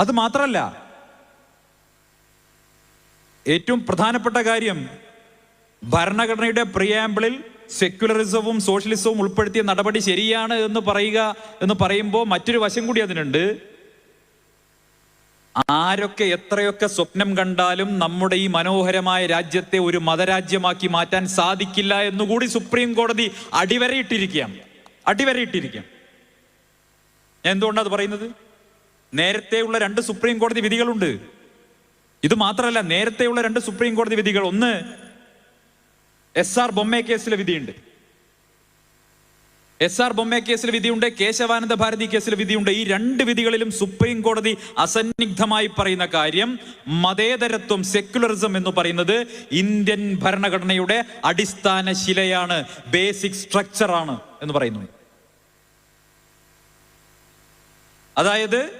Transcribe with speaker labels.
Speaker 1: അത് മാത്രമല്ല ഏറ്റവും പ്രധാനപ്പെട്ട കാര്യം ഭരണഘടനയുടെ പ്രിയാമ്പിളിൽ സെക്യുലറിസവും സോഷ്യലിസവും ഉൾപ്പെടുത്തിയ നടപടി ശരിയാണ് എന്ന് പറയുക എന്ന് പറയുമ്പോൾ മറ്റൊരു വശം കൂടി അതിനുണ്ട്. ആരൊക്കെ എത്രയൊക്കെ സ്വപ്നം കണ്ടാലും നമ്മുടെ ഈ മനോഹരമായ രാജ്യത്തെ ഒരു മതരാജ്യമാക്കി മാറ്റാൻ സാധിക്കില്ല എന്നുകൂടി സുപ്രീം കോടതി അടിവരയിട്ടിരിക്കുകയാണ്. അടിവരയിട്ടിരിക്കുകയാണ്. എന്തുകൊണ്ടാണ് അത് പറയുന്നത്? നേരത്തെയുള്ള രണ്ട് സുപ്രീം കോടതി വിധികളുണ്ട്. ഇത് മാത്രമല്ല നേരത്തെയുള്ള രണ്ട് സുപ്രീം കോടതി വിധികൾ. ഒന്ന് എസ് ആർ ബൊമ്മെ കേസിലെ വിധിയുണ്ട്. എസ് ആർ ബൊമ്മെ കേസിൽ വിധിയുണ്ട് കേശവാനന്ദ ഭാരതി കേസിൽ വിധിയുണ്ട്. ഈ രണ്ട് വിധികളിലും സുപ്രീം കോടതി അസന്നിഗ്ധമായി പറയുന്ന കാര്യം മതേതരത്വം സെക്യുലറിസം എന്ന് പറയുന്നത് ഇന്ത്യൻ ഭരണഘടനയുടെ അടിസ്ഥാന ശിലയാണ് ബേസിക് സ്ട്രക്ചറാണ് എന്ന് പറയുന്നു. അതായത്